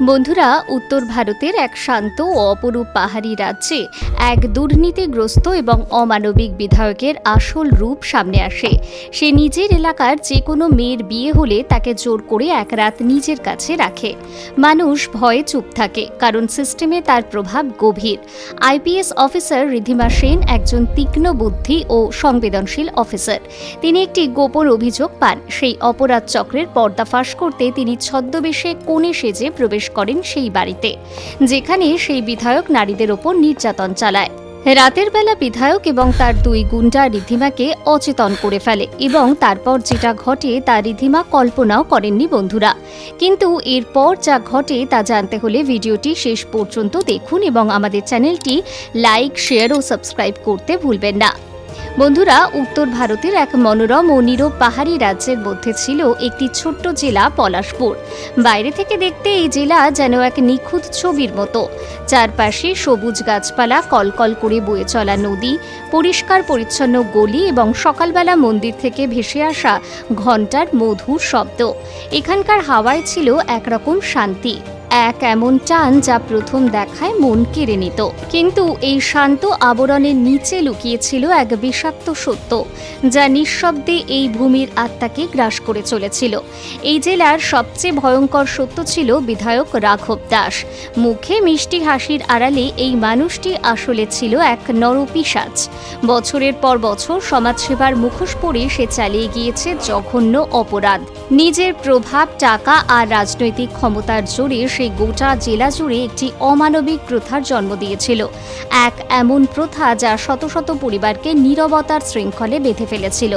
বন্ধুরা, উত্তর ভারতের এক শান্ত ও অপরূপ পাহাড়ি রাজ্যে এক দুর্নীতিগ্রস্ত এবং অমানবিক বিধায়কের আসল রূপ সামনে আসে। সে নিজের এলাকার যে কোনো মেয়ের বিয়ে হলে তাকে জোর করে এক রাত নিজের কাছে রাখে। মানুষ ভয়ে চুপ থাকে, কারণ সিস্টেমে তার প্রভাব গভীর। আইপিএস অফিসার রিধিমা সেন একজন তীক্ষ্ণ বুদ্ধি ও সংবেদনশীল অফিসার। তিনি একটি গোপন অভিযোগ পান, সেই অপরাধ চক্রের পর্দাফাশ করতে তিনি ছদ্মবেশে কোণে সেজে প্রবেশ করেন সেই বাড়িতে, যেখানে সেই বিধায়ক নারীদের ওপর নির্যাতন চালায়। রাতের বেলা বিধায়ক এবং তার দুই গুন্ডা রিধিমাকে অচেতন করে ফেলে এবং তারপর যেটা ঘটে তা রিধিমা কল্পনাও করেননি বন্ধুরা। কিন্তু এরপর যা ঘটে তা জানতে হলে ভিডিওটি শেষ পর্যন্ত দেখুন এবং আমাদের চ্যানেলটি লাইক, শেয়ার ও সাবস্ক্রাইব করতে ভুলবেন না। বন্ধুরা, উত্তর ভারতের এক মনোরম ও নীরব পাহাড়ি রাজ্যের মধ্যে ছিল একটি ছোট্ট জেলা পলাশপুর। বাইরে থেকে দেখতে এই জেলা যেন এক নিখুঁত ছবির মতো। চারপাশে সবুজ গাছপালা, কলকল করে বয়ে চলা নদী, পরিষ্কার পরিচ্ছন্ন গলি এবং সকালবেলা মন্দির থেকে ভেসে আসা ঘণ্টার মধুর শব্দ। এখানকার হাওয়ায় ছিল একরকম শান্তি। এক এমন টান যা প্রথম দেখায় মন কেড়ে নিত। কিন্তু এই শান্ত আবরণের নিচে লুকিয়েছিল এক বিষাক্ত সত্য, যা নিঃশব্দে এই ভূমির আত্মাকে গ্রাস করে চলেছিল। এই জেলার সবচেয়ে ভয়ঙ্কর সত্য ছিল বিধায়ক রাঘব দাস। মুখে মিষ্টি হাসির আড়ালে এই মানুষটি আসলে ছিল এক নরপিসাচ বছরের পর বছর সমাজসেবার মুখোশ পরে সে চালিয়ে গিয়েছে জঘন্য অপরাধ। নিজের প্রভাব, টাকা আর রাজনৈতিক ক্ষমতার জোরে সেই গোটা জেলা জুড়ে একটি অমানবিক প্রথার জন্ম দিয়েছিল। এক এমন প্রথা যা শত শত পরিবারকে নীরবতার শৃঙ্খলে বেঁধে ফেলেছিল।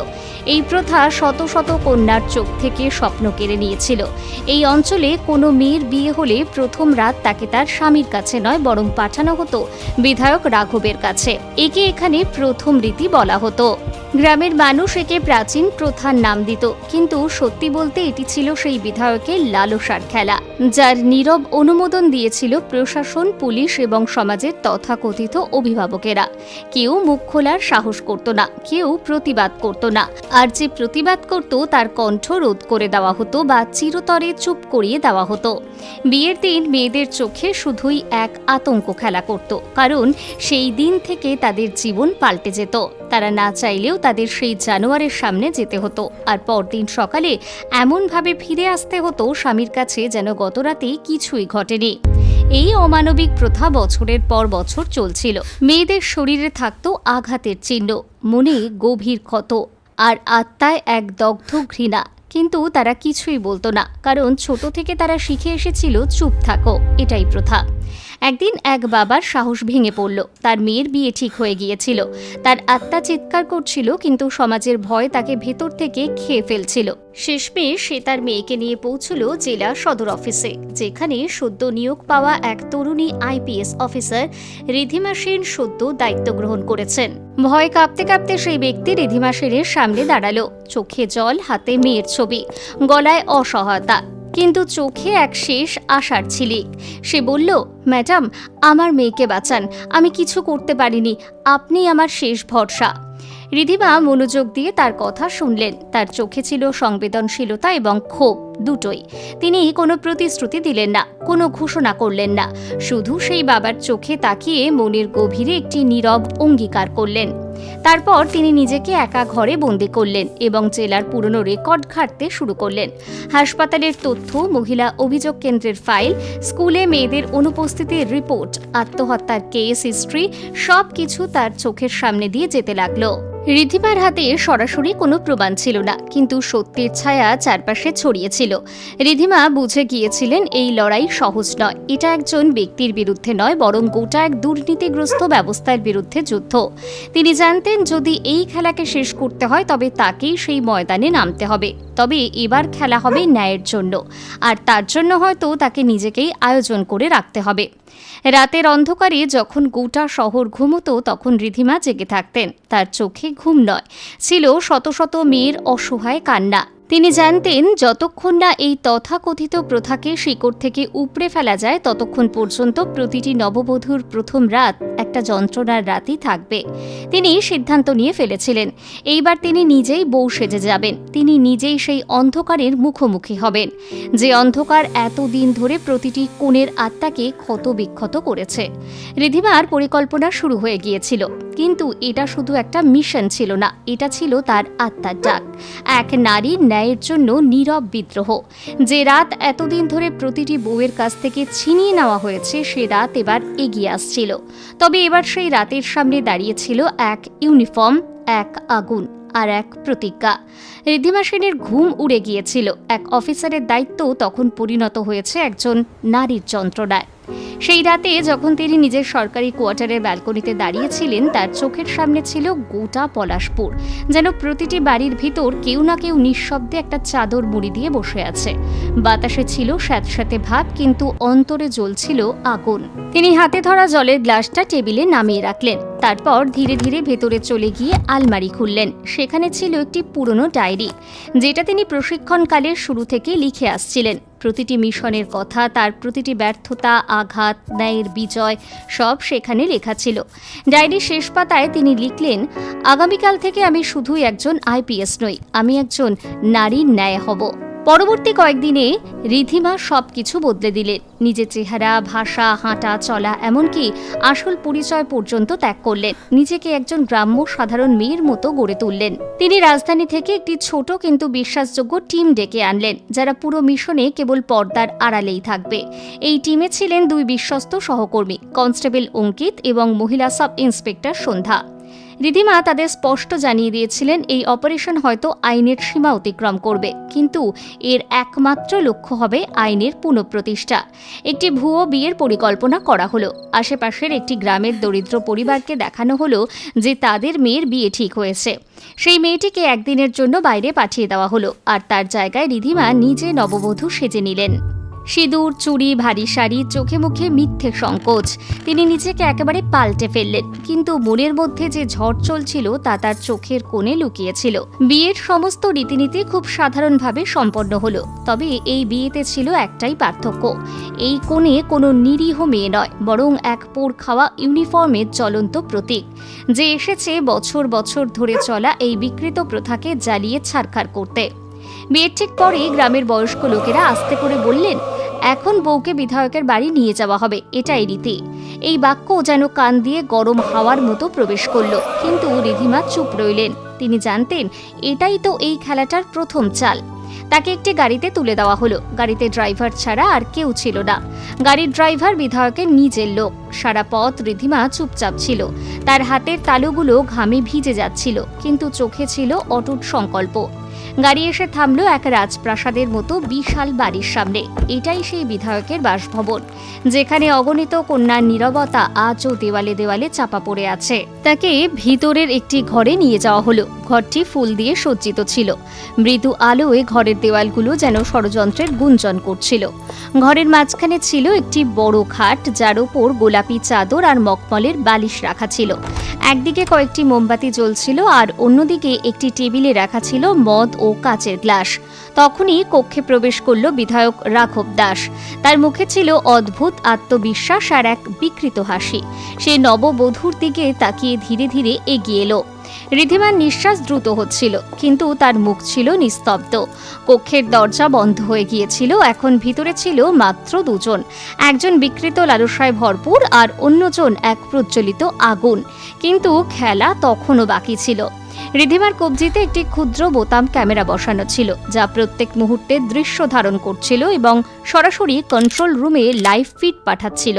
এই প্রথা শত শত কন্যার চোখ থেকে স্বপ্ন কেড়ে নিয়েছিল। এই অঞ্চলে কোনো মেয়ের বিয়ে হলে প্রথম রাত তাকে তার স্বামীর কাছে নয়, বরং পাঠানো হতো বিধায়ক রাঘবের কাছে। একে এখানে প্রথম রীতি বলা হতো। গ্রামের মানুষ একে প্রাচীন প্রথার নাম দিত, কিন্তু সত্যি বলতে এটি ছিল সেই বিধায়কের লালসার খেলা, যার নীরব অনুমোদন দিয়েছিল প্রশাসন, পুলিশ এবং সমাজের তথাকথিত অভিভাবকেরা। কেউ মুখ খোলার সাহস করত না, কেউ প্রতিবাদ করত না, আর যে প্রতিবাদ করত তার কণ্ঠ রোধ করে দেওয়া হতো বা চিরতরে চুপ করিয়ে দেওয়া হতো। বিয়ের দিন মেয়েদের চোখে শুধুই এক আতঙ্ক খেলা করত, কারণ সেই দিন থেকে তাদের জীবন পাল্টে যেত। তারা না চাইলেও তাদের সেই জানোয়ারের সামনে যেতে হতো। আর পরদিন সকালে এমনভাবে ফিরে আসতে হতো স্বামীর কাছে যেন গতরাতে কিছুই ঘটেনি। এই অমানবিক প্রথা বছরের পর বছর চলছিল। মেয়েদের শরীরে থাকত আঘাতের চিহ্ন, মনে গভীর ক্ষত, আর আত্মায় এক দগ্ধ ঘৃণা। কিন্তু তারা কিছুই বলতো না, কারণ ছোট থেকে তারা শিখে এসেছিল চুপ থাকো, এটাই প্রথা। একদিন এক বাবার সাহস ভেঙে পড়ল, তার মেয়ের বিয়ে ঠিক হয়ে গিয়েছিল। তার আত্মা চিৎকার করছিল, কিন্তু সমাজের ভয় তাকে ভেতর থেকে খেয়ে ফেলছিল। শেষমেশ সে তার মেয়েকে নিয়ে পৌঁছল জেলা সদর অফিসে, যেখানে সদ্য নিয়োগ পাওয়া এক তরুণী আইপিএস অফিসার রিধিমা সেন সদ্য দায়িত্ব গ্রহণ করেছেন। ভয় কাঁপতে কাঁপতে সেই ব্যক্তি রিধিমা সেনের সামনে দাঁড়াল। চোখে জল, হাতে মেয়ের ছবি, গলায় অসহায়তা। কিন্তু চোখে এক শেষ আশার ছিলিক সে বলল, ম্যাডাম, আমার মেয়েকে বাঁচান। আমি কিছু করতে পারিনি। আপনি আমার শেষ ভরসা। রিধিমা মনোযোগ দিয়ে তার কথা শুনলেন। তার চোখে ছিল সংবেদনশীলতা এবং ক্ষোভ দুটোই। তিনি কোনো প্রতিশ্রুতি দিলেন না, কোনো ঘোষণা করলেন না। শুধু সেই বাবার চোখে তাকিয়ে মনের গভীরে একটি নীরব অঙ্গীকার করলেন। তারপর তিনি নিজেকে একা ঘরে বন্দি করলেন এবং জেলার পুরনো রেকর্ড ঘাঁটতে শুরু করলেন। হাসপাতালের তথ্য, মহিলা অভিযোগ কেন্দ্রের ফাইল, স্কুলে মেয়েদের অনুপস্থিতির রিপোর্ট, আত্মহত্যার কেস হিস্ট্রি সব কিছু তার চোখের সামনে দিয়ে যেতে লাগল। রিধিমার হাতে সরাসরি কোনো প্রমাণ ছিল না, কিন্তু সত্যের ছায়া চারপাশে ছড়িয়েছিল রিধিমা বুঝে গিয়েছিলেন এই লড়াই সহজ নয়। এটা একজন ব্যক্তির বিরুদ্ধে নয়, বরং গোটা এক দুর্নীতিগ্রস্ত ব্যবস্থার বিরুদ্ধে যুদ্ধ। তিনি জানতেন, যদি এই খেলাকে শেষ করতে হয়, তবে তাকেই সেই ময়দানে নামতে হবে। তবে এবার খেলা হবে ন্যায়ের জন্য। আর তার জন্য হয়তো তাকে নিজেকেই আয়োজন করে রাখতে হবে। রাতের অন্ধকারে যখন গোটা শহর ঘুমতো, তখন রিধিমা জেগে থাকতেন। তার চোখে ঘুম নয়। ছিল শত শত মেয়ের অসহায় কান্না। তিনি জানতেন যতক্ষণ না এই তথাকথিত প্রথাকে শিকড় থেকে উপড়ে ফেলা যায়, ততক্ষণ পর্যন্ত প্রতিটি নববধূর প্রথম রাত একটা যন্ত্রণার রাতই থাকবে। তিনি সিদ্ধান্ত নিয়ে ফেলেছিলেন। এইবার তিনি নিজেই বউ সেজে যাবেন। তিনি নিজেই সেই অন্ধকারের মুখোমুখি হবেন। যে অন্ধকার এতদিন ধরে প্রতিটি কোণের আত্মাকে ক্ষত বিক্ষত করেছে। রিধিমার পরিকল্পনা শুরু হয়ে গিয়েছিল। কিন্তু এটা শুধু একটা মিশন ছিল না, এটা ছিল তার আত্মার ডাক। এক নারীর ন্যায়ের জন্য নীরব বিদ্রোহ। যে রাত এতদিন ধরে প্রতিটি বউয়ের কাছ থেকে ছিনিয়ে নেওয়া হয়েছে, সে রাত এবার এগিয়ে আসছিল। তবে এবার সেই রাতের সামনে দাঁড়িয়েছিল এক ইউনিফর্ম, এক আগুন আর এক প্রতিজ্ঞা। ঋদ্ধিমা সেনের ঘুম উড়ে গিয়েছিল। এক অফিসারের দায়িত্ব তখন পরিণত হয়েছে একজন নারীর যন্ত্রণায়। সেই রাতে যখন তিনি নিজের সরকারি কোয়ার্টারের ব্যালকনিতে দাঁড়িয়েছিলেন, তার চোখের সামনে ছিল গোটা পলাশপুর, যেন প্রতিটি বাড়ির ভিতর কেউ না কেউ নিঃশব্দে একটা চাদর মুড়ি দিয়ে বসে আছে। বাতাসে ছিল স্যাঁতস্যাঁতে ভাব, কিন্তু অন্তরে জ্বলছিল আগুন। তিনি হাতে ধরা জলের গ্লাসটা টেবিলে নামিয়ে রাখলেন। তারপর ধীরে ধীরে ভেতরে চলে গিয়ে আলমারি খুললেন। সেখানে ছিল একটি পুরনো ডায়েরি, যেটা তিনি প্রশিক্ষণকালের শুরু থেকে লিখে আসছিলেন। প্রতিটি মিশনের কথা, তার প্রতিটি ব্যর্থতা, আঘাত, ন্যায়ের বিজয়, সব সেখানে লেখা ছিল। ডায়েরির শেষ পাতায় তিনি লিখলেন, আগামীকাল থেকে আমি শুধুই একজন আইপিএস নই, আমি একজন নারীর ন্যায় হব। পরবর্তী কয়েকদিনে রিধিমা সব কিছু বদলে দিলেন। নিজের চেহারা, ভাষা, হাঁটা, চলা, এমনকি আসল পরিচয় পর্যন্ত ত্যাগ করলেন। নিজেকে একজন গ্রাম্য সাধারণ মেয়ের মতো গড়ে তুললেন। তিনি রাজধানী থেকে একটি ছোট কিন্তু বিশ্বাসযোগ্য টিম ডেকে আনলেন, যারা পুরো মিশনে কেবল পর্দার আড়ালেই থাকবে। এই টিমে ছিলেন দুই বিশ্বস্ত সহকর্মী, কনস্টেবল অঙ্কিত এবং মহিলা সাব ইন্সপেক্টর সন্ধ্যা। রিধিমা তাদের স্পষ্ট জানিয়ে দিয়েছিলেন এই অপারেশন হয়তো আইনের সীমা অতিক্রম করবে, কিন্তু এর একমাত্র লক্ষ্য হবে আইনের পুনঃপ্রতিষ্ঠা। একটি ভুয়ো বিয়ের পরিকল্পনা করা হলো। আশেপাশের একটি গ্রামের দরিদ্র পরিবারকে দেখানো হলো যে তাদের মেয়ের বিয়ে ঠিক হয়েছে। সেই মেয়েটিকে একদিনের জন্য বাইরে পাঠিয়ে দেওয়া হলো, আর তার জায়গায় রিধিমা নিজে নববধূ সেজে নিলেন। সিঁদুর, চুড়ি, ভারী শাড়ি, চোখে মুখে মিথ্যে সংকোচ। তিনি নিজেকে একেবারে পাল্টে ফেললেন। কিন্তু মনের মধ্যে যে ঝড় চলছিল, তা তার চোখের কোণে লুকিয়েছিল। বিয়ের সমস্ত রীতিনীতি খুব সাধারণভাবে সম্পন্ন হলো। তবে এই বিয়েতে ছিল একটাই পার্থক্য। এই কোণে কোনো নিরীহ মেয়ে নয়, বরং এক পোড় খাওয়া ইউনিফর্মের চলন্ত প্রতীক, যে এসেছে বছর বছর ধরে চলা এই বিকৃত প্রথাকে জ্বালিয়ে ছাড়খাড় করতে। বিয়ের ঠিক পরে গ্রামের বয়স্ক লোকেরা আস্তে করে বললেন এখন বউকে বিধায়কের বাড়ি নিয়ে যাওয়া হবে, এটাই রীতি। এই বাক্য যেন কান দিয়ে গরম হাওয়ার মতো প্রবেশ করল, কিন্তু রিধিমা চুপ রইলেন। তিনি জানতেন, এটাই তো এই খেলাটার প্রথম চাল। তাকে একটি গাড়িতে তুলে দেওয়া হলো। গাড়িতে ড্রাইভার ছাড়া আর কেউ ছিল না। গাড়ির ড্রাইভার বিধায়কের নিজের লোক। সারা পথ রিধিমা চুপচাপ ছিল। তার হাতের তালুগুলো ঘামে ভিজে যাচ্ছিল, কিন্তু চোখে ছিল অটুট সংকল্প। গাড়ি এসে থামলো এক রাজপ্রাসাদের মতো বিশাল বাড়ির সামনে। এটাই সেই বিধায়কের বাসভবন, যেখানে অগণিত কন্যার নীরবতা আজও দেওয়ালে দেওয়ালে চাপা পড়ে আছে। তাকে ভিতরের একটি ঘরে নিয়ে যাওয়া হলো। ঘরটি ফুল দিয়ে সজ্জিত ছিল। মৃদু আলোয় ঘরের দেওয়ালগুলো যেন ষড়যন্ত্রের গুঞ্জন করছিল। ঘরের মাঝখানে ছিল একটি বড় খাট, যার ওপর গোলাপি চাদর আর মকমলের বালিশ রাখা ছিল। একদিকে কয়েকটি মোমবাতি জ্বলছিল আর অন্যদিকে একটি টেবিলে রাখা ছিল মদ ও কাচের গ্লাস। তখনই কক্ষে প্রবেশ করল বিধায়ক রাঘব দাস। তার মুখে ছিল অদ্ভুত আত্মবিশ্বাস আর এক বিকৃত হাসি। সে নববধূর দিকে তাকিয়ে ধীরে ধীরে এগিয়ে এলো। রিধিমার নিঃশ্বাস দ্রুত হচ্ছিল, কিন্তু তার মুখ ছিল নিস্তব্ধ। কক্ষের দরজা বন্ধ হয়ে গিয়েছিল, এখন ভিতরে ছিল মাত্র দুজন। একজন বিকৃত লালসায় ভরপুর আর অন্যজন এক প্রজ্বলিত আগুন। কিন্তু খেলা তখনও বাকি ছিল। রিধিমার কবজিতে একটি ক্ষুদ্র বোতাম ক্যামেরা বসানো ছিল, যা প্রত্যেক মুহূর্তে দৃশ্য ধারণ করছিল এবং সরাসরি কন্ট্রোল রুমে লাইভ ফিড পাঠাচ্ছিল।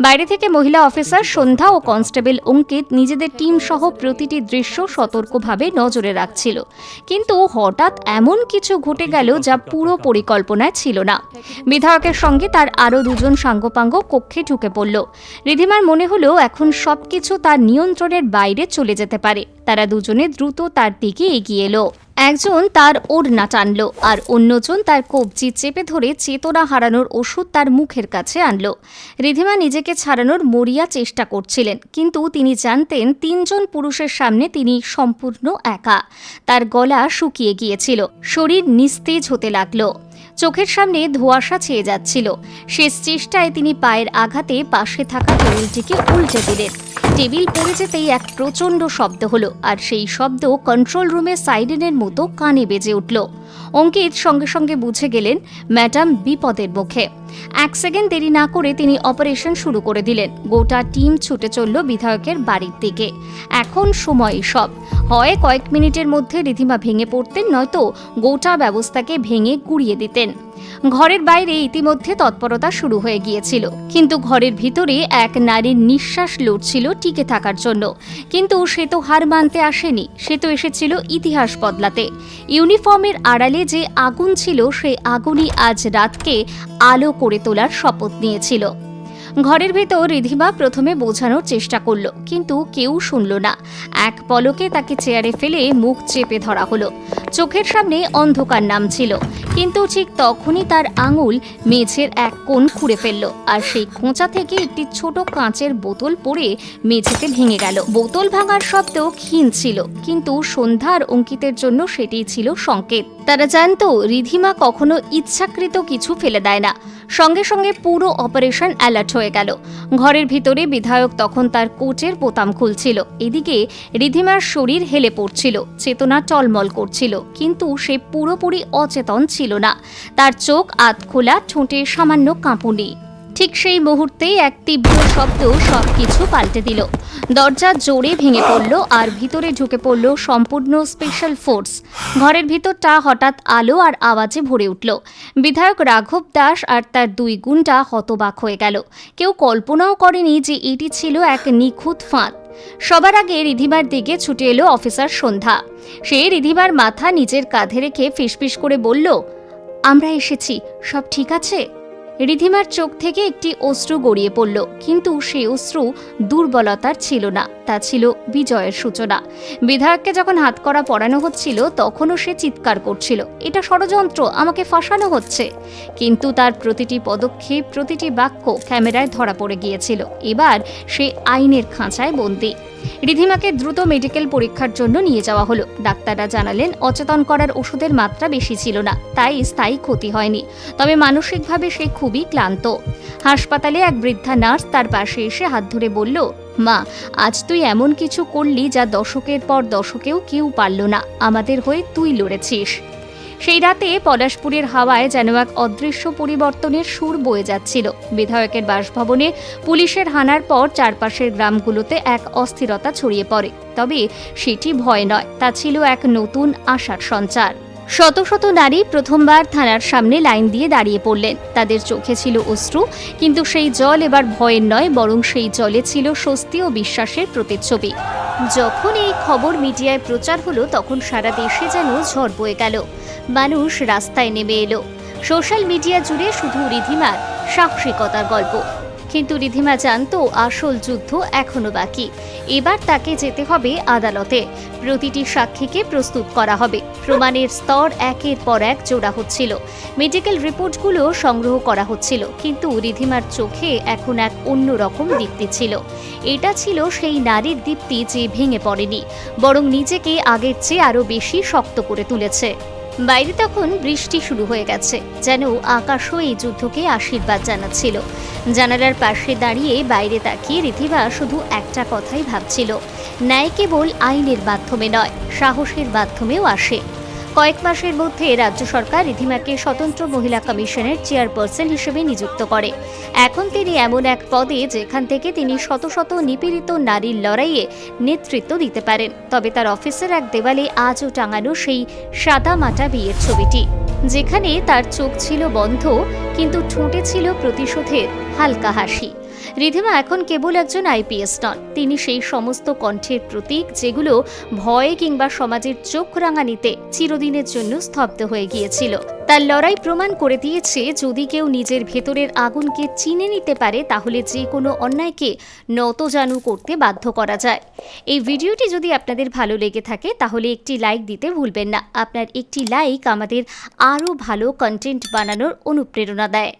বাইরে থেকে মহিলা অফিসার সন্ধ্যা ও কনস্টেবল অঙ্কিত নিজেদের টিম সহ প্রতিটি দৃশ্য সতর্কভাবে নজরে রাখছিল। কিন্তু হঠাৎ এমন কিছু ঘটে গেল যা পুরো পরিকল্পনায় ছিল না। বিধায়কের সঙ্গে তার আরও দুজন সাঙ্গপাঙ্গ কক্ষে ঢুকে পড়ল। রিধিমার মনে হলো এখন সবকিছু তার নিয়ন্ত্রণের বাইরে চলে যেতে পারে। তারা দুজনে দ্রুত তার দিকে এগিয়ে এলো। একজন তার ওড়না টানল আর অন্যজন তার কবজি চেপে ধরে চেতনা হারানোর ওষুধ তার মুখের কাছে আনল। রিধিমা নিজেকে ছাড়ানোর মরিয়া চেষ্টা করছিলেন, কিন্তু তিনি জানতেন তিনজন পুরুষের সামনে তিনি সম্পূর্ণ একা। তার গলা শুকিয়ে গিয়েছিল, শরীর নিস্তেজ হতে লাগল। চোখের সামনে ধোঁয়াশা ছেয়ে যাচ্ছিল। শেষ চেষ্টায় তিনি পায়ের আঘাতে পাশে থাকা টেবিলটিকে উল্টে দিলেন। টেবিল পড়ে যেতেই এক প্রচণ্ড শব্দ হলো, আর সেই শব্দ কন্ট্রোল রুমে সাইরেনের মতো কানে বেজে উঠল। অঙ্কিত সঙ্গে সঙ্গে বুঝে গেলেন, ম্যাডাম বিপদের মুখে। এক সেকেন্ড দেরি না করে তিনি অপারেশন শুরু করে দিলেন। গোটা টিম ছুটে চলল বিধায়কের বাড়ির দিকে। এখন সময় সব। হয় কয়েক মিনিটের মধ্যে রিধিমা ভেঙে পড়তেন, নয়তো গোটা ব্যবস্থাকে ভেঙে কুড়িয়ে দিতেন। ঘরের বাইরে ইতিমধ্যে তৎপরতা শুরু হয়ে গিয়েছিল। কিন্তু ঘরের ভিতরে এক নারীর নিঃশ্বাস লড়ছিল টিকে থাকার জন্য। কিন্তু সে তো হার মানতে আসেনি, সে তো এসেছিল ইতিহাস বদলাতে। ইউনিফর্মের আড়ালে যে আগুন ছিল সেই আগুনই আজ রাতকে আলো করে তোলার শপথ নিয়েছিল। ঘরের ভেতর রিধিমা প্রথমে বোঝানোর চেষ্টা করল, কিন্তু কেউ শুনল না। এক পলকে তাকে চেয়ারে ফেলে মুখ চেপে ধরা হলো। চোখের সামনে অন্ধকার নামছিল। কিন্তু ঠিক তখনই তার আঙুল মেঝের এক কোণ খুঁড়ে ফেলল আর সেই খোঁচা থেকে একটি ছোট কাঁচের বোতল পড়ে মেঝেতে ভেঙে গেল। বোতল ভাঙার শব্দ ক্ষীণ ছিল, কিন্তু সন্ধ্যার অঙ্কিতের জন্য সেটিই ছিল সংকেত। তারা জানতো, রিধিমা কখনো ইচ্ছাকৃত কিছু ফেলে দেয় না। সঙ্গে সঙ্গে পুরো অপারেশন অ্যালার্ট হয়ে গেল। ঘরের ভিতরে বিধায়ক তখন তার কোচের বোতাম খুলছিল। এদিকে রিধিমার শরীর হেলে পড়ছিল, চেতনা টলমল করছিল, কিন্তু সে পুরোপুরি অচেতন ছিল। না। তার চোখ, আধ খোলা, ঠোঁটে সামান্য কাঁপুনি। ঠিক সেই মুহূর্তেই এক তীব্র শব্দ সবকিছু পাল্টে দিল। দরজা জোরে ভেঙে পড়ল আর ভিতরে ঢুকে পড়ল সম্পূর্ণ স্পেশাল ফোর্স ঘরের ভিতরটা হঠাৎ আলো আর আওয়াজে ভরে উঠল। বিধায়ক রাঘব দাস আর তার দুই গুণটা হতবাক হয়ে গেল। কেউ কল্পনাও করেনি যে এটি ছিল এক নিখুঁত ফাঁদ। সবার আগে রিধিমার দিকে ছুটে এলো অফিসার সন্ধ্যা। সে রিধিমার মাথা নিজের কাঁধে রেখে ফিসফিস করে বলল, আমরা এসেছি, সব ঠিক আছে? রিধিমার চোখ থেকে একটি অশ্রু গড়িয়ে পড়ল, কিন্তু সেই অশ্রু দুর্বলতার ছিল না, তা ছিল বিজয়ের সূচনা। বিধায়ককে যখন হাতকড়া পরানো হচ্ছিল, তখনও সে চিৎকার করছিল, এটা ষড়যন্ত্র, আমাকে ফাঁসানো হচ্ছে। কিন্তু তার প্রতিটি পদক্ষেপ, প্রতিটি বাক্য ক্যামেরায় ধরা পড়ে গিয়েছিল। এবার সে আইনের খাঁচায় বন্দী। রিধিমাকে দ্রুত মেডিকেল পরীক্ষার জন্য নিয়ে যাওয়া হলো। ডাক্তাররা জানালেন, অচেতন করার ওষুধের মাত্রা বেশি ছিল না, তাই স্থায়ী ক্ষতি হয়নি। তবে মানসিকভাবে সে খুবই ক্লান্ত। হাসপাতালে এক বৃদ্ধা নার্স তার পাশে এসে হাত ধরে বলল, মা, আজ তুই এমন কিছু করলি যা দশকের পর দশকেও কেউ পারল না। আমাদের হয়ে তুই লড়েছিস। সেই রাতে পলাশপুরের হাওয়ায় যেন এক অদৃশ্য পরিবর্তনের সুর বয়ে যাচ্ছিল। বিধায়কের বাসভবনে পুলিশের হানার পর চারপাশের গ্রামগুলোতে এক অস্থিরতা ছড়িয়ে পড়ে। তবে সেটি ভয় নয়, তা ছিল এক নতুন আশার সঞ্চার। শত শত নারী প্রথমবার থানার সামনে লাইন দিয়ে দাঁড়িয়ে পড়লেন। তাদের চোখে ছিল অশ্রু, কিন্তু সেই জল এবার ভয়ের নয়, বরং সেই জলে ছিল স্বস্তি ও বিশ্বাসের প্রতিচ্ছবি। যখন এই খবর মিডিয়ায় প্রচার হলো, তখন সারা দেশে যেন ঝড় বয়ে গেল। মানুষ রাস্তায় নেমে এলো। সোশ্যাল মিডিয়া জুড়ে শুধু রিধিমার সাহসিকতার গল্প। কিন্তু রিধিমা জানতো আসল যুদ্ধ এখনও বাকি। এবার তাকে যেতে হবে আদালতে। প্রতিটি সাক্ষীকে প্রস্তুত করা হবে। প্রমাণের স্তর একের পর এক জোড়া হচ্ছিল। মেডিকেল রিপোর্টগুলো সংগ্রহ করা হচ্ছিল। কিন্তু রিধিমার চোখে এখন এক অন্যরকম দীপ্তি ছিল। এটা ছিল সেই নারীর দীপ্তি যে ভেঙে পড়েনি, বরং নিজেকে আগের চেয়ে আরও বেশি শক্ত করে তুলেছে। বাইরে তখন বৃষ্টি শুরু হয়ে গেছে, যেন আকাশও এই যুদ্ধকে আশীর্বাদ জানাচ্ছিল। জানালার পাশে দাঁড়িয়ে বাইরে তাকিয়ে রিথিবা শুধু একটা কথাই ভাবছিল, ন্যায় কেবল আইনের মাধ্যমে নয়, সাহসের মাধ্যমেও আসে। কয়েক মাসের মধ্যে রাজ্য সরকার রিধিমাকে স্বতন্ত্র মহিলা কমিশনের চেয়ারপারসন হিসেবে নিযুক্ত করে। এখন তিনি এমন এক পদে যেখান থেকে তিনি শত শত নিপীড়িত নারীর লড়াইয়ে নেতৃত্ব দিতে পারেন। তবে তার অফিসের এক দেওয়ালে আজও টাঙানো সেই সাদা মাটা বিয়ের ছবিটি, যেখানে তার চোখ ছিল বন্ধ, কিন্তু ঠোঁটে ছিল প্রতিশোধের হালকা হাসি। রিধিমা এখন কেবল একজন আইপিএস নন। তিনি সেই সমস্ত কণ্ঠের প্রতীক যেগুলো ভয়ে কিংবা সমাজের চোখ রাঙানিতে চিরদিনের জন্য স্তব্ধ হয়ে গিয়েছিল। তার লড়াই প্রমাণ করে দিয়েছে, যদি কেউ নিজের ভেতরের আগুনকে চিনে নিতে পারে, তাহলে যে কোনো অন্যায়কে নতজানু করতে বাধ্য করা যায়। এই ভিডিওটি যদি আপনাদের ভালো লেগে থাকে, তাহলে একটি লাইক দিতে ভুলবেন না। আপনার একটি লাইক আমাদের আরও ভালো কন্টেন্ট বানানোর অনুপ্রেরণা দেয়।